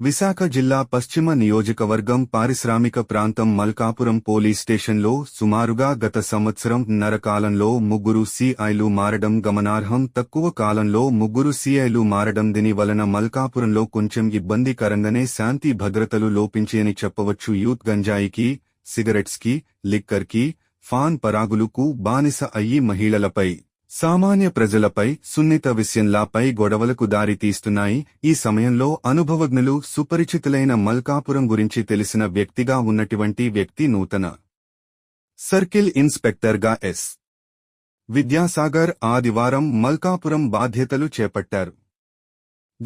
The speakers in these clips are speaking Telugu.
విశాఖ జిల్లా పశ్చిమ నియోజకవర్గం పారిశ్రామిక ప్రాంతం మల్కాపురం పోలీస్ స్టేషన్లో సుమారుగా గత సంవత్సరం నరకాలంలో ముగ్గురు సీఐలు మారడం గమనార్హం. తక్కువ కాలంలో ముగ్గురు సీఐలు మారడం దీని వలన మల్కాపురంలో కొంచెం ఇబ్బందికరంగానే శాంతి భద్రతలు లోపించేయని చెప్పవచ్చు. యూత్ గంజాయికి సిగరెట్స్కి లిక్కర్కి ఫాన్ పరాగులకు బానిస అయ్యి మహిళలపై సామాన్య ప్రజలపై సున్నిత విషయంలాపై గొడవలకు దారితీస్తున్నాయి ఈ సమయంలో అనుభవజ్ఞులు సుపరిచితులైన మల్కాపురం గురించి తెలిసిన వ్యక్తిగా ఉన్నటువంటి వ్యక్తి నూతన. సర్కిల్ ఇన్స్పెక్టర్గా ఎస్. విద్యాసాగర్ ఆదివారం మల్కాపురం బాధ్యతలు చేపట్టారు.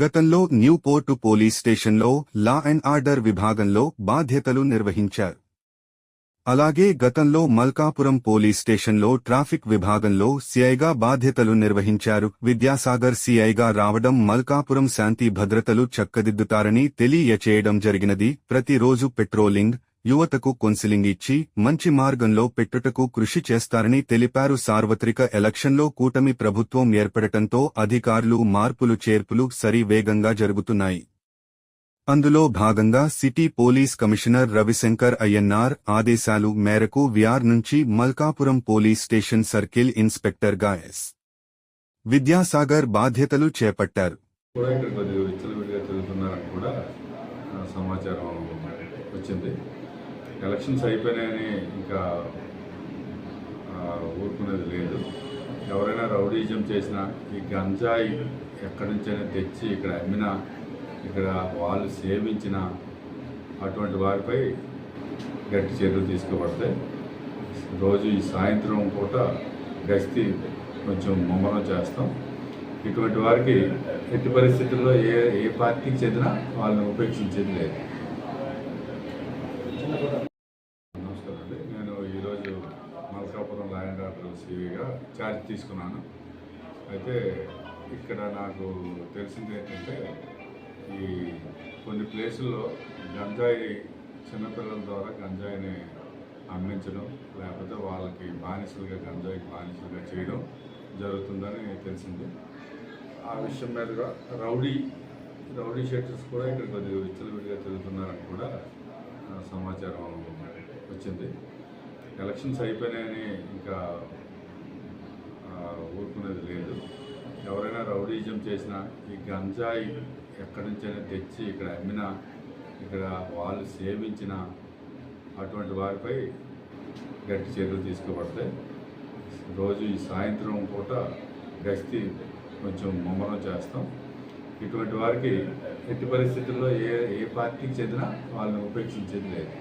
గతంలో న్యూపోర్టు పోలీస్ స్టేషన్లో లా అండ్ ఆర్డర్ విభాగంలో బాధ్యతలు నిర్వహించారు. అలాగే గతంలో మల్కాపురం పోలీస్ స్టేషన్లో ట్రాఫిక్ విభాగంలో సిఐగా బాధ్యతలు నిర్వహించారు. విద్యాసాగర్ సిఐగా రావడం మల్కాపురం శాంతి భద్రతలు చక్కదిద్దుతారని తెలియచేయడం జరిగినది. ప్రతిరోజు పెట్రోలింగ్ యువతకు కౌన్సిలింగ్ ఇచ్చి మంచి మార్గంలో పెట్టుటకు కృషి చేస్తారని తెలిపారు. సార్వత్రిక ఎలక్షన్లో కూటమి ప్రభుత్వం ఏర్పడటంతో అధికారులు మార్పులు చేర్పులు సరి వేగంగా జరుగుతున్నాయి. అందులో భాగంగా city police commissioner Ravishankar Ayyanar ఆదేశాలు మేరకు విఆర్ నుంచి మల్కాపురం పోలీస్ స్టేషన్ సర్కిల్ ఇన్స్పెక్టర్గా ఎస్ విద్యాసాగర్ బాధ్యతలు చేపట్టారు. సమాచారం వచ్చింది. ఎలక్షన్స్ అయిపోయినాయని ఇంకా ఊరుకునేది లేదు. ఎవరైనా రౌడీజం చేసినా ఈ గంజాయి ఎక్కడి నుంచైనా తెచ్చి ఇక్కడ అమ్మినా ఇక్కడ వాళ్ళు సేవించిన అటువంటి వారిపై గట్టి చర్యలు తీసుకోబడతాయి. రోజు ఈ సాయంత్రం పూట గస్తీ కొంచెం ముమ్మరం చేస్తాం. ఇటువంటి వారికి ఎట్టి పరిస్థితుల్లో ఏ ఏ పార్టీకి చెందినా వాళ్ళని ఉపేక్షించేది లేదు. నమస్కారం అండి. నేను ఈరోజు మలకాపురం లాయన్ డాక్టర్ సివిగా ఛార్జ్ తీసుకున్నాను. అయితే ఇక్కడ నాకు తెలిసింది ఏంటంటే ఈ కొన్ని ప్లేసుల్లో గంజాయి చిన్నపిల్లల ద్వారా గంజాయిని అమ్మించడం లేకపోతే వాళ్ళకి బానిసలుగా గంజాయికి బానిసలుగా చేయడం జరుగుతుందని తెలిసింది. ఆ విషయం మీదుగా రౌడీ రౌడీ షెటర్స్ కూడా ఇక్కడ కొద్దిగా విచ్చలవిడిగా తిరుగుతున్నారని కూడా సమాచారం వచ్చింది. ఎలక్షన్స్ అయిపోయినాయని ఇంకా ఊరుకునేది లేదు. ఎవరైనా రౌడీజం చేసినా ఈ గంజాయి ఎక్కడి నుంచైనా తెచ్చి ఇక్కడ అమ్మిన ఇక్కడ వాళ్ళు సేవించిన అటువంటి వారిపై గట్టి చర్యలు తీసుకోబడతాయి. రోజు ఈ సాయంత్రం పూట గస్తీ కొంచెం ముమ్మరం చేస్తాం. ఇటువంటి వారికి ఎట్టి పరిస్థితుల్లో ఏ ఏ పార్టీకి చెందినా వాళ్ళని ఉపేక్షించేది లేదు.